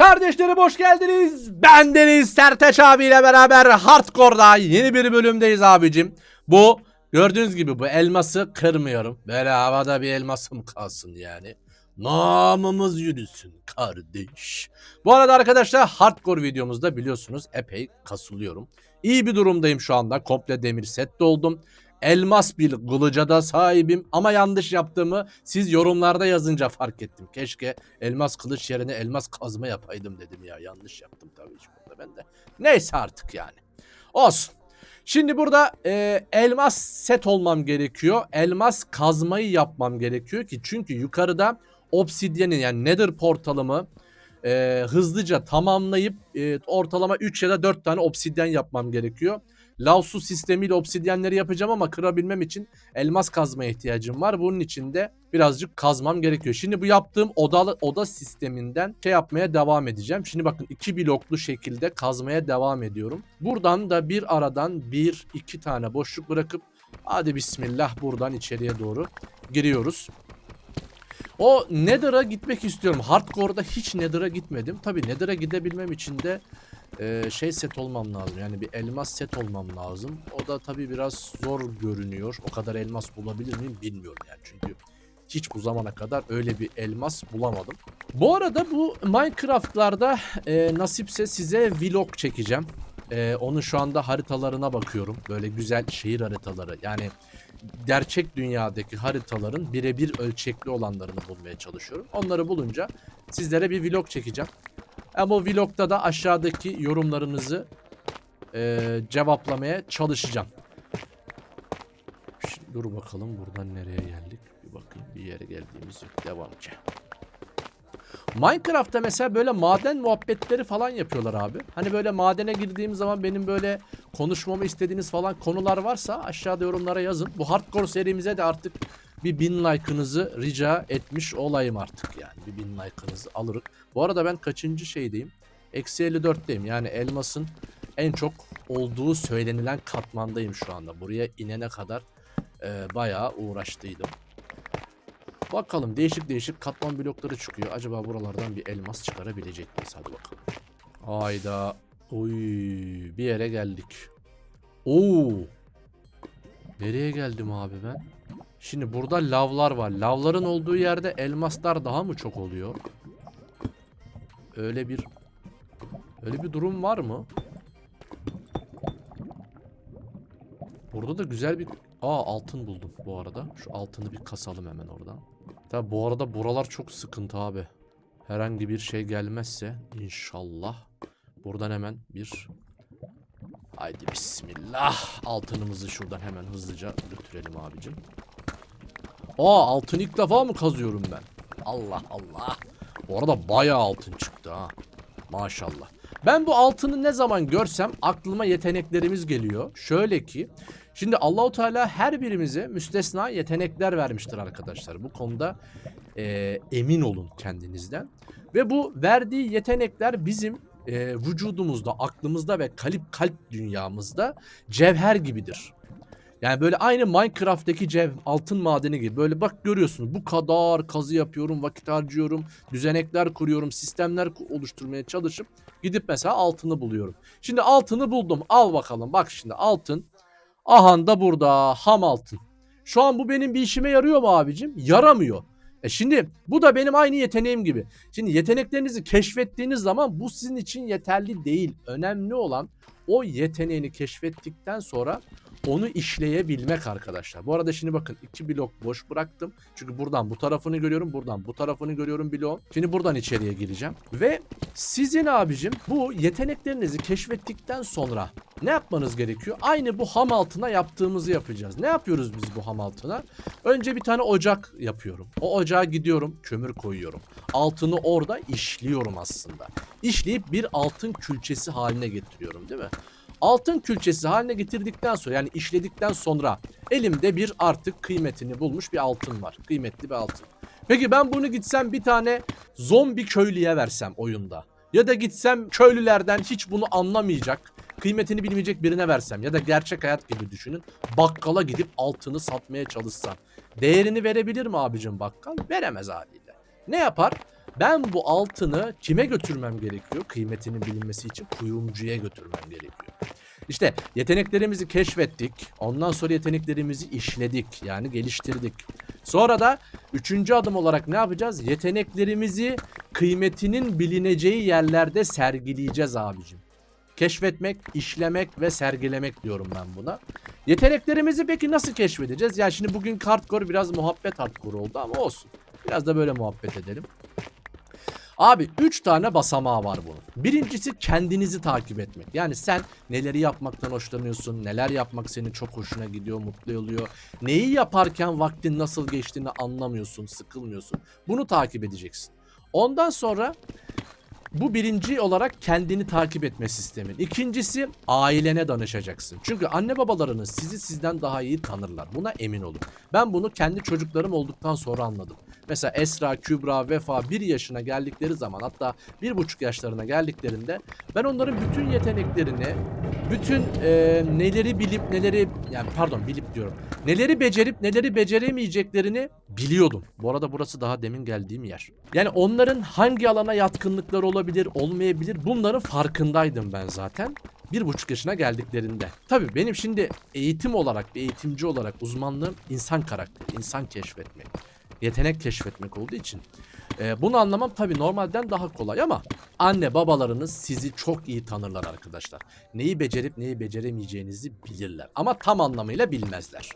Kardeşlerim hoş geldiniz. Ben Deniz Serteç abiyle beraber Hardcore'da yeni bir bölümdeyiz abicim. Bu gördüğünüz gibi bu elması kırmıyorum. Böyle havada bir elmasım kalsın yani. Namımız yürüsün kardeş. Bu arada arkadaşlar Hardcore videomuzda biliyorsunuz epey kasılıyorum. İyi bir durumdayım şu anda. Komple demir set doldum. Elmas bir kılıca da sahibim ama yanlış yaptığımı siz yorumlarda yazınca fark ettim. Keşke elmas kılıç yerine elmas kazma yapaydım dedim ya. Yanlış yaptım tabii ki burada ben de. Neyse artık yani. Olsun. Şimdi burada e, elmas set olmam gerekiyor. Elmas kazmayı yapmam gerekiyor ki çünkü yukarıda obsidyenin yani nether portalımı e, hızlıca tamamlayıp e, ortalama 3 ya da 4 tane obsidyen yapmam gerekiyor. Lav su sistemiyle obsidyenleri yapacağım ama kırabilmem için elmas kazmaya ihtiyacım var. Bunun için de birazcık kazmam gerekiyor. Şimdi bu yaptığım odalı oda sisteminden şey yapmaya devam edeceğim. Şimdi bakın iki bloklu şekilde kazmaya devam ediyorum. Buradan da bir aradan bir iki tane boşluk bırakıp hadi bismillah buradan içeriye doğru giriyoruz. O Nether'a gitmek istiyorum. Hardcore'da hiç Nether'a gitmedim. Tabii Nether'a gidebilmem için de e, şey set olmam lazım. Yani bir elmas set olmam lazım. O da tabii biraz zor görünüyor. O kadar elmas bulabilir miyim bilmiyorum yani. Çünkü hiç bu zamana kadar öyle bir elmas bulamadım. Bu arada bu Minecraft'larda e, nasipse size vlog çekeceğim. E, onun şu anda haritalarına bakıyorum. Böyle güzel şehir haritaları. Yani gerçek dünyadaki haritaların birebir ölçekli olanlarını bulmaya çalışıyorum. Onları bulunca sizlere bir vlog çekeceğim. Ama vlogda da aşağıdaki yorumlarınızı e, cevaplamaya çalışacağım. Şimdi dur bakalım buradan nereye geldik. Bir bakayım bir yere geldiğimiz yok. Devam ki. Minecraft'ta mesela böyle maden muhabbetleri falan yapıyorlar abi. Hani böyle madene girdiğim zaman benim böyle konuşmamı istediğiniz falan konular varsa aşağıda yorumlara yazın. Bu hardcore serimize de artık bir bin like'ınızı rica etmiş olayım artık yani. Bir bin like'ınızı alırız. Bu arada ben kaçıncı şeydeyim? Eksi 54'teyim. Yani elmasın en çok olduğu söylenilen katmandayım şu anda. Buraya inene kadar e, bayağı uğraştıydım. Bakalım değişik değişik katman blokları çıkıyor. Acaba buralardan bir elmas çıkarabilecek miyiz? Hadi bakalım. Hayda. Oy, bir yere geldik. Oo. Nereye geldim abi ben? Şimdi burada lavlar var. Lavların olduğu yerde elmaslar daha mı çok oluyor? Öyle bir öyle bir durum var mı? Burada da güzel bir Aa altın buldum bu arada. Şu altını bir kasalım hemen oradan. Tabi bu arada buralar çok sıkıntı abi. Herhangi bir şey gelmezse inşallah buradan hemen bir Haydi bismillah. Altınımızı şuradan hemen hızlıca götürelim abicim. Aa altın ilk defa mı kazıyorum ben? Allah Allah. Bu arada bayağı altın çıktı ha. Maşallah. Ben bu altını ne zaman görsem aklıma yeteneklerimiz geliyor. Şöyle ki şimdi Allahu Teala her birimize müstesna yetenekler vermiştir arkadaşlar. Bu konuda e, emin olun kendinizden. Ve bu verdiği yetenekler bizim e, vücudumuzda, aklımızda ve kalp kalp dünyamızda cevher gibidir. Yani böyle aynı Minecraft'taki cev altın madeni gibi. Böyle bak görüyorsunuz bu kadar kazı yapıyorum, vakit harcıyorum, düzenekler kuruyorum, sistemler oluşturmaya çalışıp gidip mesela altını buluyorum. Şimdi altını buldum. Al bakalım. Bak şimdi altın. Ahan da burada ham altın. Şu an bu benim bir işime yarıyor mu abicim? Yaramıyor. E şimdi bu da benim aynı yeteneğim gibi. Şimdi yeteneklerinizi keşfettiğiniz zaman bu sizin için yeterli değil. Önemli olan o yeteneğini keşfettikten sonra onu işleyebilmek arkadaşlar. Bu arada şimdi bakın iki blok boş bıraktım. Çünkü buradan bu tarafını görüyorum. Buradan bu tarafını görüyorum bloğun. Şimdi buradan içeriye gireceğim. Ve sizin abicim bu yeteneklerinizi keşfettikten sonra ne yapmanız gerekiyor? Aynı bu ham altına yaptığımızı yapacağız. Ne yapıyoruz biz bu ham altına? Önce bir tane ocak yapıyorum. O ocağa gidiyorum, kömür koyuyorum. Altını orada işliyorum aslında. İşleyip bir altın külçesi haline getiriyorum değil mi? Altın külçesi haline getirdikten sonra yani işledikten sonra elimde bir artık kıymetini bulmuş bir altın var. Kıymetli bir altın. Peki ben bunu gitsem bir tane zombi köylüye versem oyunda. Ya da gitsem köylülerden hiç bunu anlamayacak, kıymetini bilmeyecek birine versem ya da gerçek hayat gibi düşünün. Bakkala gidip altını satmaya çalışsam. Değerini verebilir mi abicim bakkal? Veremez haliyle. Ne yapar? Ben bu altını kime götürmem gerekiyor? Kıymetinin bilinmesi için kuyumcuya götürmem gerekiyor. İşte yeteneklerimizi keşfettik. Ondan sonra yeteneklerimizi işledik. Yani geliştirdik. Sonra da üçüncü adım olarak ne yapacağız? Yeteneklerimizi kıymetinin bilineceği yerlerde sergileyeceğiz abicim. Keşfetmek, işlemek ve sergilemek diyorum ben buna. Yeteneklerimizi peki nasıl keşfedeceğiz? Ya şimdi bugün hardcore biraz muhabbet hardcore oldu ama olsun. Biraz da böyle muhabbet edelim. Abi 3 tane basamağı var bunun. Birincisi kendinizi takip etmek. Yani sen neleri yapmaktan hoşlanıyorsun, neler yapmak senin çok hoşuna gidiyor, mutlu oluyor. Neyi yaparken vaktin nasıl geçtiğini anlamıyorsun, sıkılmıyorsun. Bunu takip edeceksin. Ondan sonra bu birinci olarak kendini takip etme sistemin. İkincisi ailene danışacaksın. Çünkü anne babalarınız sizi sizden daha iyi tanırlar. Buna emin olun. Ben bunu kendi çocuklarım olduktan sonra anladım. Mesela Esra, Kübra, Vefa 1 yaşına geldikleri zaman hatta 1,5 yaşlarına geldiklerinde ben onların bütün yeteneklerini, bütün e, neleri bilip neleri yani pardon bilip diyorum. Neleri becerip neleri beceremeyeceklerini biliyordum. Bu arada burası daha demin geldiğim yer. Yani onların hangi alana yatkınlıkları olabilir, olmayabilir bunların farkındaydım ben zaten. Bir buçuk yaşına geldiklerinde. Tabii benim şimdi eğitim olarak, bir eğitimci olarak uzmanlığım insan karakteri, insan keşfetmek. Yetenek keşfetmek olduğu için. e, bunu anlamam tabii normalden daha kolay ama anne babalarınız sizi çok iyi tanırlar arkadaşlar. Neyi becerip neyi beceremeyeceğinizi bilirler. Ama tam anlamıyla bilmezler.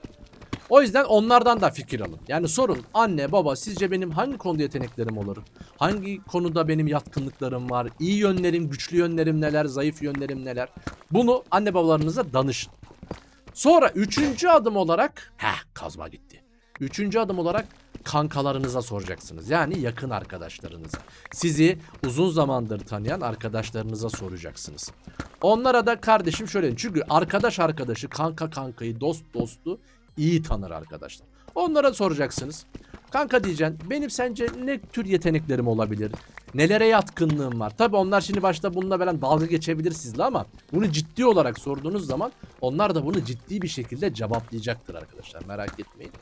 O yüzden onlardan da fikir alın. Yani sorun anne baba sizce benim hangi konuda yeteneklerim olur? Hangi konuda benim yatkınlıklarım var? İyi yönlerim, güçlü yönlerim neler, zayıf yönlerim neler? Bunu anne babalarınıza danışın. Sonra üçüncü adım olarak heh kazma gitti. Üçüncü adım olarak kankalarınıza soracaksınız. Yani yakın arkadaşlarınıza. Sizi uzun zamandır tanıyan arkadaşlarınıza soracaksınız. Onlara da kardeşim şöyle. Çünkü arkadaş arkadaşı, kanka kankayı, dost dostu iyi tanır arkadaşlar. Onlara soracaksınız. Kanka diyeceksin benim sence ne tür yeteneklerim olabilir? Nelere yatkınlığım var? Tabi onlar şimdi başta bununla falan dalga geçebilir sizle ama bunu ciddi olarak sorduğunuz zaman onlar da bunu ciddi bir şekilde cevaplayacaktır arkadaşlar merak etmeyin.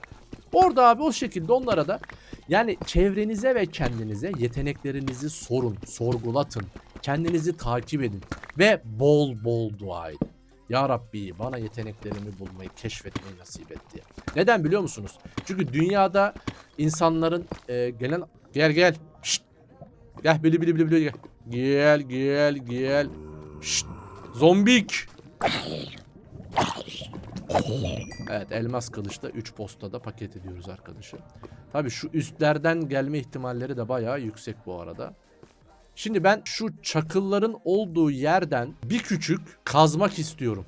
Orada abi o şekilde onlara da yani çevrenize ve kendinize yeteneklerinizi sorun, sorgulatın. Kendinizi takip edin ve bol bol dua edin. Ya Rabbi bana yeteneklerimi bulmayı, keşfetmeyi nasip et diye. Neden biliyor musunuz? Çünkü dünyada insanların e, gelen... Gel gel. Şşt. Gel bili bili bili bili gel. Gel gel gel. Şşt. Zombik. Evet elmas kılıçta 3 postada paket ediyoruz arkadaşı. Tabi şu üstlerden gelme ihtimalleri de bayağı yüksek bu arada. Şimdi ben şu çakılların olduğu yerden bir küçük kazmak istiyorum.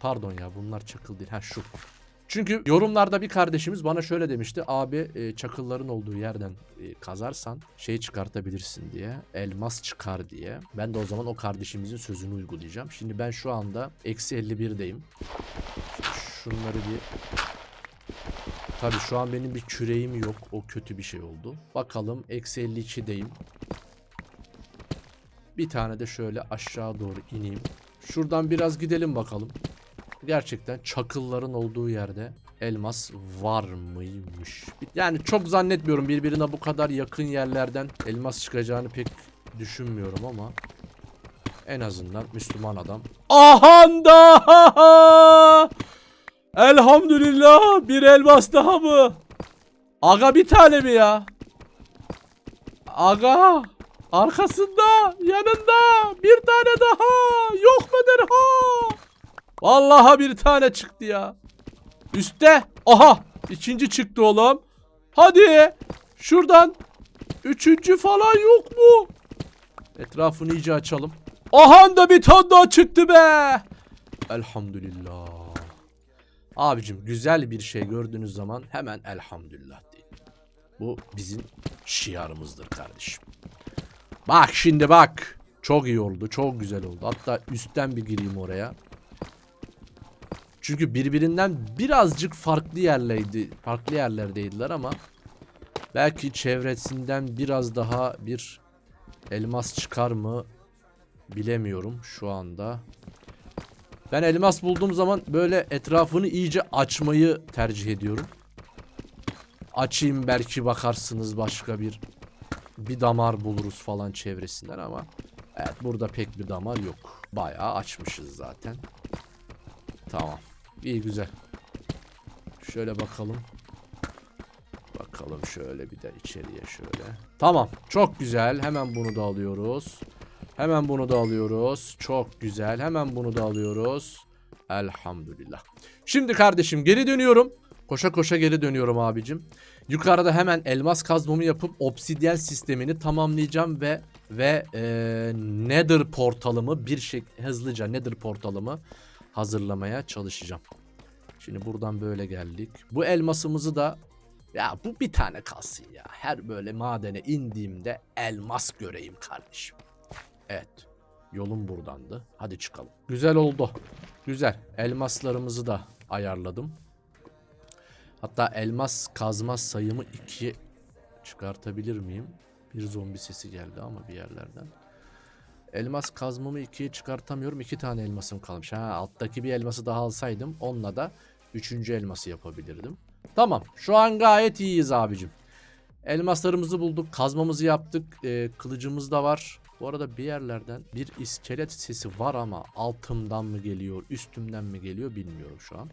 Pardon ya bunlar çakıl değil. Ha şu. Çünkü yorumlarda bir kardeşimiz bana şöyle demişti. Abi e, çakılların olduğu yerden e, kazarsan şey çıkartabilirsin diye. Elmas çıkar diye. Ben de o zaman o kardeşimizin sözünü uygulayacağım. Şimdi ben şu anda eksi 51'deyim. Şunları bir... Tabi şu an benim bir küreğim yok. O kötü bir şey oldu. Bakalım eksi 52'deyim. Bir tane de şöyle aşağı doğru ineyim. Şuradan biraz gidelim bakalım. Gerçekten çakılların olduğu yerde elmas var mıymış? Yani çok zannetmiyorum birbirine bu kadar yakın yerlerden elmas çıkacağını pek düşünmüyorum ama en azından Müslüman adam. Ahanda! Elhamdülillah bir elmas daha mı? Aga bir tane mi ya? Aga arkasında yanında bir tane daha yok mudur ha? Vallahi bir tane çıktı ya. Üste. Aha ikinci çıktı oğlum. Hadi şuradan üçüncü falan yok mu? Etrafını iyice açalım. Aha da bir tane daha çıktı be. Elhamdülillah. Abicim güzel bir şey gördüğünüz zaman hemen elhamdülillah deyin. Bu bizim şiarımızdır kardeşim. Bak şimdi bak. Çok iyi oldu. Çok güzel oldu. Hatta üstten bir gireyim oraya. Çünkü birbirinden birazcık farklı yerleydi, farklı yerlerdeydiler ama belki çevresinden biraz daha bir elmas çıkar mı bilemiyorum şu anda. Ben elmas bulduğum zaman böyle etrafını iyice açmayı tercih ediyorum. Açayım belki bakarsınız başka bir bir damar buluruz falan çevresinden ama evet burada pek bir damar yok. Bayağı açmışız zaten. Tamam. İyi güzel. Şöyle bakalım. Bakalım şöyle bir de içeriye şöyle. Tamam. Çok güzel. Hemen bunu da alıyoruz. Hemen bunu da alıyoruz. Çok güzel. Hemen bunu da alıyoruz. Elhamdülillah. Şimdi kardeşim geri dönüyorum. Koşa koşa geri dönüyorum abicim. Yukarıda hemen elmas kazmamı yapıp obsidyen sistemini tamamlayacağım ve ve eee Nether portalımı bir şey hızlıca Nether portalımı hazırlamaya çalışacağım. Şimdi buradan böyle geldik. Bu elmasımızı da ya bu bir tane kalsın ya. Her böyle madene indiğimde elmas göreyim kardeşim. Evet. Yolum buradandı. Hadi çıkalım. Güzel oldu. Güzel. Elmaslarımızı da ayarladım. Hatta elmas kazma sayımı 2 çıkartabilir miyim? Bir zombi sesi geldi ama bir yerlerden. Elmas kazmamı 2'ye çıkartamıyorum. 2 tane elmasım kalmış. Ha, alttaki bir elması daha alsaydım onunla da 3. elması yapabilirdim. Tamam. Şu an gayet iyiyiz abicim. Elmaslarımızı bulduk. Kazmamızı yaptık. Ee, kılıcımız da var. Bu arada bir yerlerden bir iskelet sesi var ama altımdan mı geliyor, üstümden mi geliyor bilmiyorum şu an.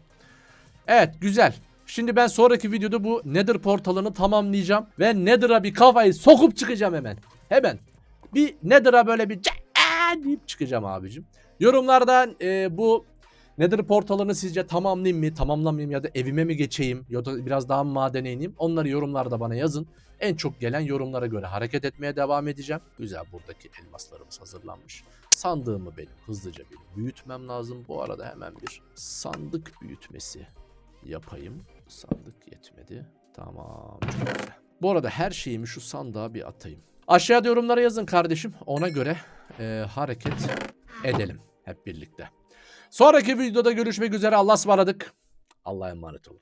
Evet güzel. Şimdi ben sonraki videoda bu Nether portalını tamamlayacağım. Ve Nether'a bir kafayı sokup çıkacağım hemen. Hemen. Bir Nether'a böyle bir "Caa!" deyip çıkacağım abicim. Yorumlardan e, bu Nether portalını sizce tamamlayayım mı, tamamlamayayım ya da evime mi geçeyim ya da biraz daha mı madene ineyim? Onları yorumlarda bana yazın. En çok gelen yorumlara göre hareket etmeye devam edeceğim. Güzel buradaki elmaslarımız hazırlanmış. Sandığımı benim hızlıca bir büyütmem lazım. Bu arada hemen bir sandık büyütmesi yapayım. Sandık yetmedi. Tamam. Bu arada her şeyimi şu sandığa bir atayım. Aşağıda yorumlara yazın kardeşim. Ona göre e, hareket edelim hep birlikte. Sonraki videoda görüşmek üzere. Allah'a ısmarladık. Allah'a emanet olun.